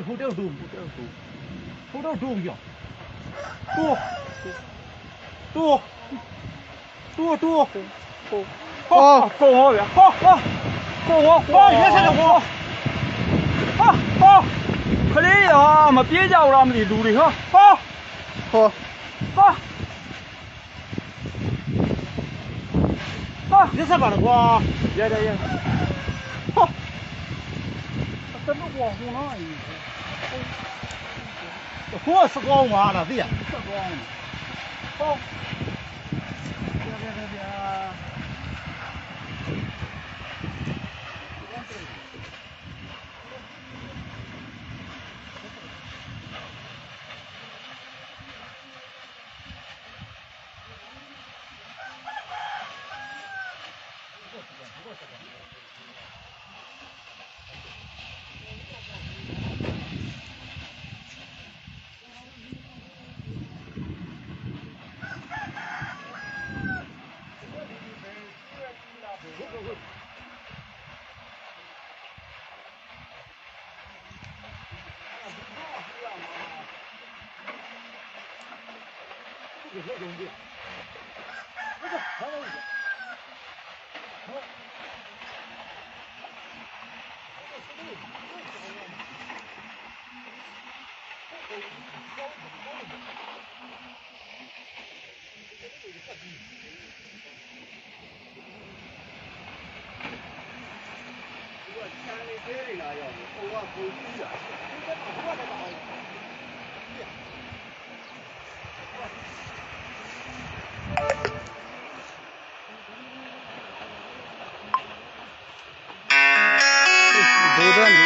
hotel do hotel do hotel do 去去去去去去好好好好好好好，现在就好，好好快点啊，别叫我们迷路了哈，好好好好，你先办了，哥，也也也，好，怎么光红了？货是光滑了，对呀，是光，好，别别别别。死活扔不了。不是，还有一点。我天嘞，这里呢，要是我回去呀，你这么快的吧？doing?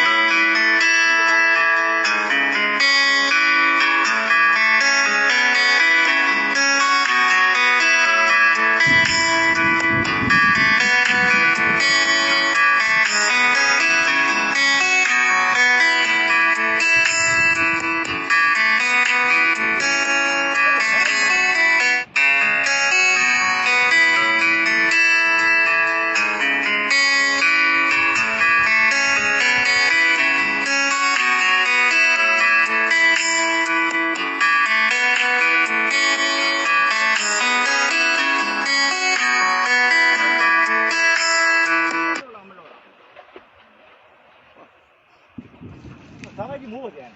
咱们就没有钱。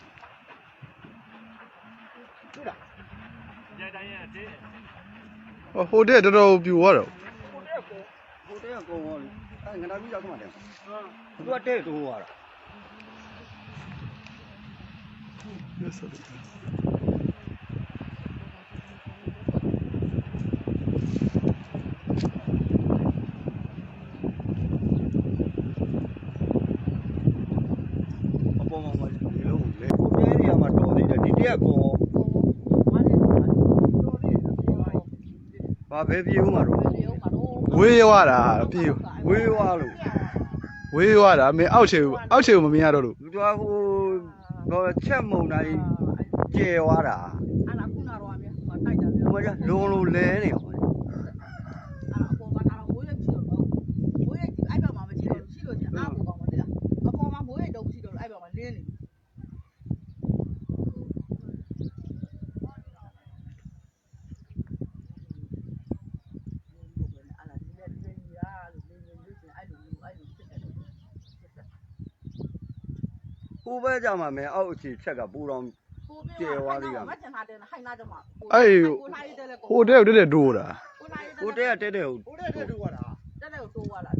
对了。伢咱伢这。哦，后天这都比我了。后天高，后天高我，俺跟他比较干嘛的？嗯，我这都我了。这是的。 တယ်ဒီတက်ကကုန်းဘာပဲပြေဦးမှာတော့ဝေးရွာတာပြူဝေးသွားလို့ဝေးရွာတာမင်းအောက်ချေကိုအောက်ချေကိုမမြင်ရတော့လို့သူကဟိုတော့ချက်မုံတိုင်းကျဲသွားတာအဲ့ဒါခုနတော့အမြဲမတိုက်တာဟိုကလုံလုံလဲနေဟောအဲ့ဒါအပေါ်မှာတော့မိုးရက်ရှိတော့မိုးရက်အဲ့ဘက်မှာမရှိတော့ရှိလို့ချင်းအားကိုကောင်းမသိလားအပေါ်မှာမိုးရက်တော့မရှိတော့အဲ့ဘက်မှာလင်းနေပြီအဲ့ဒါဒီနေ့ဒီနေ့ရာလို့လင်းနေလို့ချင်းအဲ့လိုအဲ့လိုဖြစ်တယ် ကိုပဲကြမှာမယ်အောက်အခြေချက်ကပူတော်ကျေဝါးလေးရမယ်အဲ့ဟိုတဲ့တဲ့တိုးတာဟိုတဲ့ကတဲ့တဲ့ဟိုတဲ့တဲ့တိုးတာတဲ့တဲ့တိုးသွားတာ